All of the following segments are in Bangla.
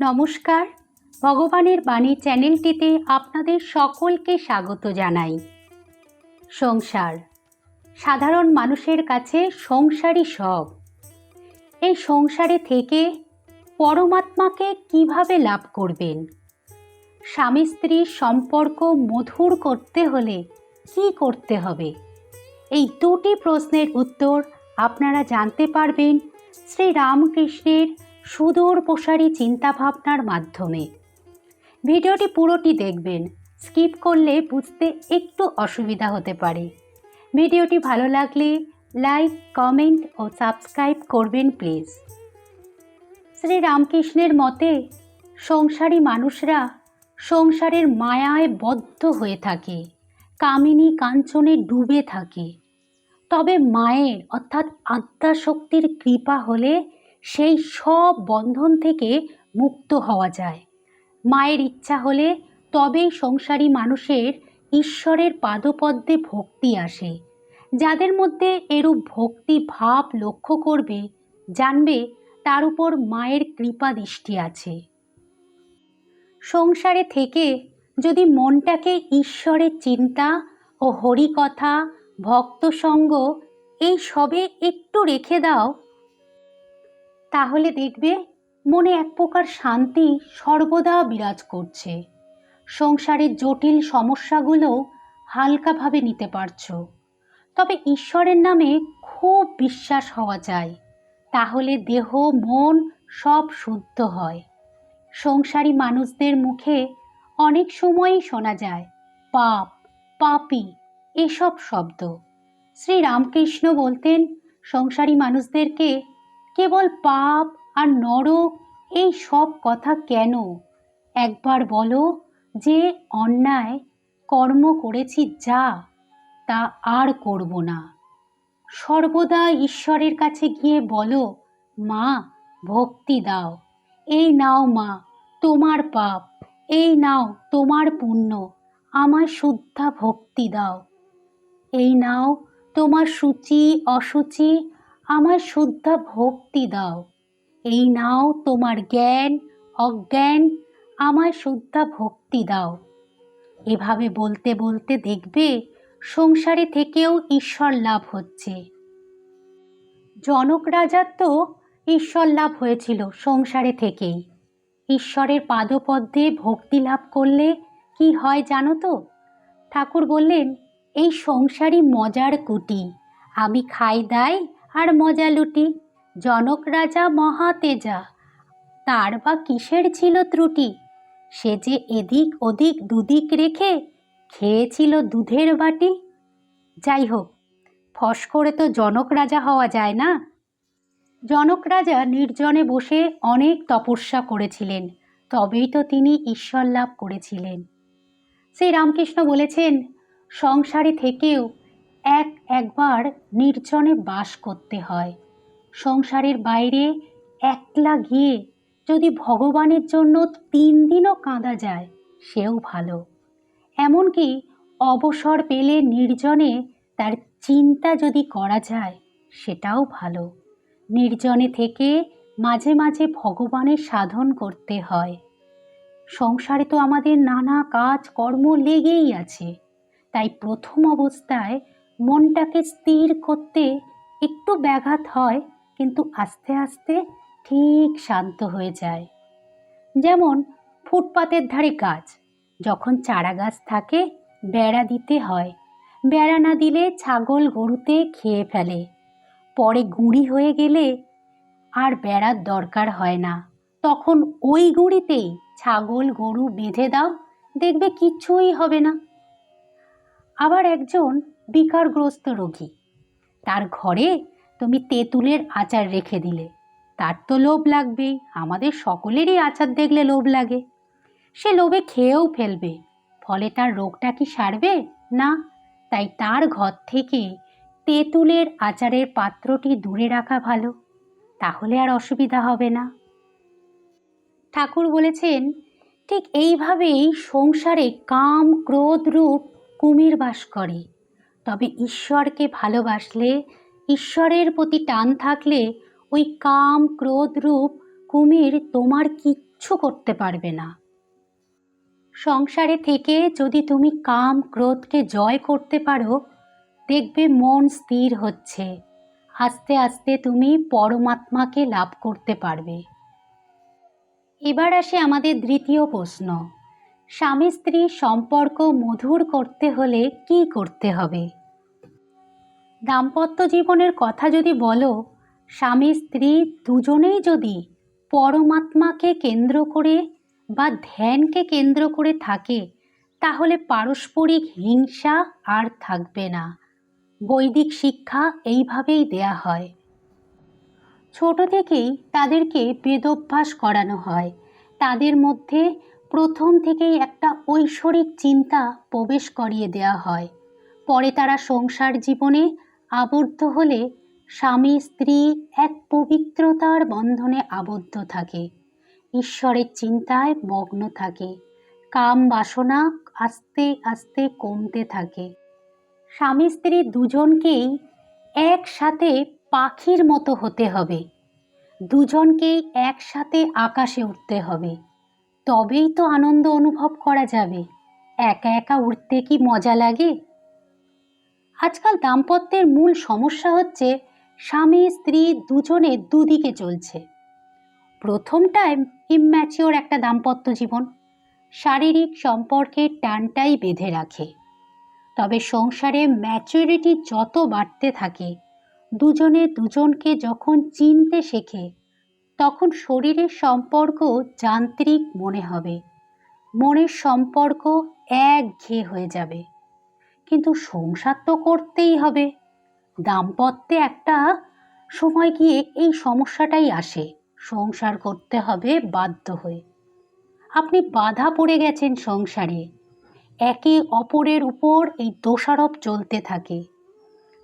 নমস্কার। ভগবানের বাণী চ্যানেলটিতে আপনাদের সকলকে স্বাগত জানাই। সংসার, সাধারণ মানুষের কাছে সংসারই সব। এই সংসারে থেকে পরমাত্মাকে কীভাবে লাভ করবেন? স্বামী স্ত্রীর সম্পর্ক মধুর করতে হলে কি করতে হবে? এই দুটি প্রশ্নের উত্তর আপনারা জানতে পারবেন শ্রী রামকৃষ্ণের সুদূর প্রসারী চিন্তাভাবনার মাধ্যমে। ভিডিওটি পুরোটি দেখবেন। স্কিপ করলে বুঝতে একটু অসুবিধা হতে পারে। ভিডিওটি ভালো লাগলে লাইক, কমেন্ট ও সাবস্ক্রাইব করবেন প্লিজ। শ্রী রামকৃষ্ণের মতে, সংসারী মানুষরা সংসারের মায়ায় বদ্ধ হয়ে থাকে, কামিনী কাঞ্চনে ডুবে থাকে। তবে মায়ের অর্থাৎ আত্মা শক্তির কৃপা হলে সেই সব বন্ধন থেকে মুক্ত হওয়া যায়। মায়ের ইচ্ছা হলে তবেই সংসারী মানুষের ঈশ্বরের পাদপদ্মে ভক্তি আসে। যাদের মধ্যে এরূপ ভক্তি ভাব লক্ষ্য করবে, জানবে তার উপর মায়ের কৃপা দৃষ্টি আছে। সংসারে থেকে যদি মনটাকে ঈশ্বরের চিন্তা ও হরিকথা, ভক্তসঙ্গ এই সবে একটু রেখে দাও তাহলে দেখবে মনে এক প্রকার শান্তি সর্বদা বিরাজ করছে। সংসারের জটিল সমস্যাগুলো হালকাভাবে নিতে পারছ। তবে ঈশ্বরের নামে খুব বিশ্বাস হওয়া যায়। তাহলে দেহ, মন সব শুদ্ধ হয়। সংসারী মানুষদের মুখে অনেক সময়ই শোনা যায়, পাপ, পাপি এসব শব্দ। শ্রী রামকৃষ্ণ বলতেন, সংসারী মানুষদেরকে কেবল পাপ আর নরক, এই সব কথা কেন? একবার বলো যে অন্যায় কর্ম করেছি যা, তা আর করব না। সর্বদা ঈশ্বরের কাছে গিয়ে বলো, মা, ভক্তি দাও। এই নাও মা, তোমার পাপ। এই নাও তোমার পুণ্য। আমার শুদ্ধা ভক্তি দাও। এই নাও তোমার সূচি, অসুচি আমার শুদ্ধা ভক্তি দাও। এই নাও তোমার জ্ঞান, অজ্ঞান আমার শুদ্ধা ভক্তি দাও। এভাবে বলতে বলতে দেখবে, সংসারে থেকেও ঈশ্বর লাভ হচ্ছে। জনক রাজার তো ঈশ্বর লাভ হয়েছিল সংসারে থেকেই। ঈশ্বরের পাদপদ্মে ভক্তি লাভ করলে কি হয় জানো তো? ঠাকুর বললেন, এই সংসারই মজার কুটি। আমি খাই দাই আর মজা লুটি। জনক রাজা মহাতেজা, তার বা কিসের ছিল ত্রুটি? সে যে এদিক ওদিক দুদিক রেখে খেয়েছিল দুধের বাটি? যাই হোক, ফস করে তো জনক রাজা হওয়া যায় না। জনক রাজা নির্জনে বসে অনেক তপস্যা করেছিলেন, তবেই তো তিনি ঈশ্বর লাভ করেছিলেন। শ্রী রামকৃষ্ণ বলেছেন, সংসারে থেকেও এক একবার নির্জনে বাস করতে হয়। সংসারের বাইরে একলা গিয়ে যদি ভগবানের জন্য তিন দিনও কাঁদা যায়, সেও ভালো। এমনকি অবসর পেলে নির্জনে তার চিন্তা যদি করা যায়, সেটাও ভালো। নির্জনে থেকে মাঝে মাঝে ভগবানের সাধন করতে হয়। সংসারে তো আমাদের নানা কাজ কর্ম লেগেই আছে। তাই প্রথম অবস্থায় মনটাকে স্থির করতে একটু ব্যাঘাত হয়, কিন্তু আস্তে আস্তে ঠিক শান্ত হয়ে যায়। যেমন ফুটপাতের ধারে গাছ যখন চারা গাছ থাকে, বেড়া দিতে হয়। বেড়া না দিলে ছাগল গরুতে খেয়ে ফেলে। পরে গুঁড়ি হয়ে গেলে আর বেড়ার দরকার হয় না। তখন ওই গুঁড়িতেই ছাগল গরু বেঁধে দাও, দেখবে কিচ্ছুই হবে না। আবার একজন বিকারগ্রস্ত রোগী। তার ঘরে তুমি তেঁতুলের আচার রেখে দিলে। তার তো লোভ লাগবেই, আমাদের সকলেরই আচার দেখলে লোভ লাগে। সে লোভে খেয়েও ফেলবে, ফলে তার রোগটা কি সারবে? না, তাই তার ঘর থেকে তেঁতুলের আচারের পাত্রটি দূরে রাখা ভালো, তাহলে আর অসুবিধা হবে না। ঠাকুর বলেছেন, ঠিক এইভাবেই সংসারে কাম, ক্রোধ রূপ কুমির বাস করে। তবে ঈশ্বরকে ভালোবাসলে, ঈশ্বরের প্রতি টান থাকলে ওই কাম, ক্রোধ রূপ, কুমির তোমার কিচ্ছু করতে পারবে না। সংসারে থেকে যদি তুমি কাম, ক্রোধকে জয় করতে পারো, দেখবে মন স্থির হচ্ছে। আস্তে আস্তে তুমি পরমাত্মাকে লাভ করতে পারবে। এবার আসে আমাদের দ্বিতীয় প্রশ্ন। স্বামী স্ত্রী সম্পর্ক মধুর করতে হলে কি করতে হবে? দাম্পত্য জীবনের কথা যদি বলো, স্বামী স্ত্রী দুজনেই যদি পরমাত্মাকে কেন্দ্র করে বা ধ্যানকে কেন্দ্র করে থাকে, তাহলে পারস্পরিক হিংসা আর থাকবে না। বৈদিক শিক্ষা এইভাবেই দেয়া হয়। ছোট থেকেই তাদেরকে বেদভ্যাস করানো হয়। তাদের মধ্যে প্রথম থেকেই একটা ঐশ্বরিক চিন্তা প্রবেশ করিয়ে দেওয়া হয়। পরে তারা সংসার জীবনে আবদ্ধ হলে স্বামী, স্ত্রী এক পবিত্রতার বন্ধনে আবদ্ধ থাকে। ঈশ্বরের চিন্তায় মগ্ন থাকে। কাম বাসনা আস্তে আস্তে কমতে থাকে। স্বামী, স্ত্রী দুজনকেই একসাথে পাখির মতো হতে হবে। দুজনকেই একসাথে আকাশে উঠতে হবে। তবেই তো আনন্দ অনুভব করা যাবে। একা একা উঠতে কি মজা লাগে? আজকাল দাম্পত্যের মূল সমস্যা হচ্ছে স্বামী, স্ত্রী দুজনে দুদিকে চলছে। প্রথমটায় ইম্যাচিওর একটা দাম্পত্য জীবন। শারীরিক সম্পর্কের টানটাই বেঁধে রাখে। তবে সংসারে ম্যাচুরিটি যত বাড়তে থাকে, দুজনে দুজনকে যখন চিনতে শেখে তখন শরীরের সম্পর্ক যান্ত্রিক মনে হবে। মনের সম্পর্ক একঘেয়ে হয়ে যাবে। কিন্তু সংসার তো করতেই হবে। দাম্পত্যে একটা সময় গিয়ে এই সমস্যাটাই আসে। সংসার করতে হবে বাধ্য হয়ে। আপনি বাধা পড়ে গেছেন সংসারে। একে অপরের উপর এই দোষারোপ চলতে থাকে।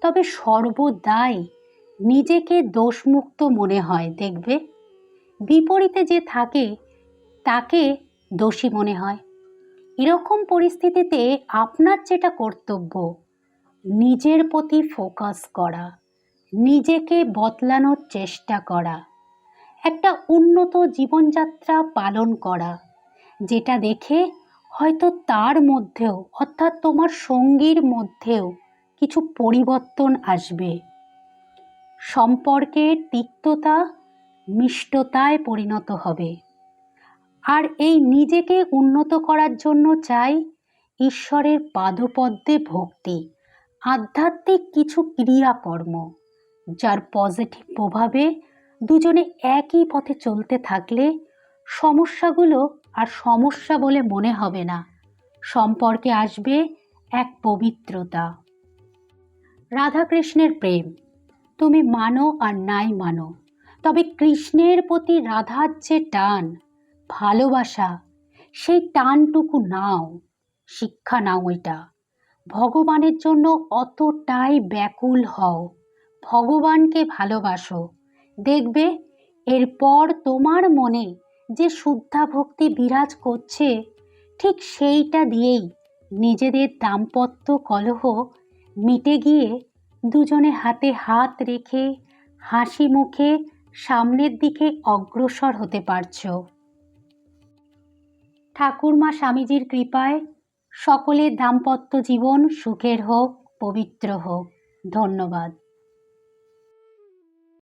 তবে সর্বদাই নিজেকে দোষমুক্ত মনে হয়, দেখবে? বিপরীতে যে থাকে, তাকে দোষী মনে হয়। এরকম পরিস্থিতিতে আপনার যেটা কর্তব্য, নিজের প্রতি ফোকাস করা, নিজেকে বদলানোর চেষ্টা করা, একটা উন্নত জীবনযাত্রা পালন করা, যেটা দেখে হয়তো তার মধ্যেও, অর্থাৎ তোমার সঙ্গীর মধ্যেও কিছু পরিবর্তন আসবে। সম্পর্কের তিক্ততা মিষ্টতায় পরিণত হবে। আর এই নিজেকে উন্নত করার জন্য চাই ঈশ্বরের পাদপদ্মে ভক্তি, আধ্যাত্মিক কিছু ক্রিয়াকর্ম, যার পজিটিভ প্রভাবে দুজনে একই পথে চলতে থাকলে সমস্যাগুলো আর সমস্যা বলে মনে হবে না। সম্পর্কে আসবে এক পবিত্রতা। রাধাকৃষ্ণের প্রেম, তুমি মানো আর নাই মানো তবে কৃষ্ণের প্রতি রাধার যে টান, ভালোবাসা, সেই টানটুকু নাও, শিক্ষা নাও ওইটা ভগবানের জন্য অতটাই ব্যাকুল হও। ভগবানকে ভালোবাসো। দেখবে, এরপর তোমার মনে যে শুদ্ধা ভক্তি বিরাজ করছে, ঠিক সেইটা দিয়েই নিজেদের দাম্পত্য কলহ মিটে গিয়ে দুজনে হাতে হাত রেখে হাসি মুখে সামনের দিকে অগ্রসর হতে পারছ। ঠাকুরমা স্বামীজির কৃপায় সকলের দাম্পত্য জীবন সুখের হোক, পবিত্র হোক। ধন্যবাদ।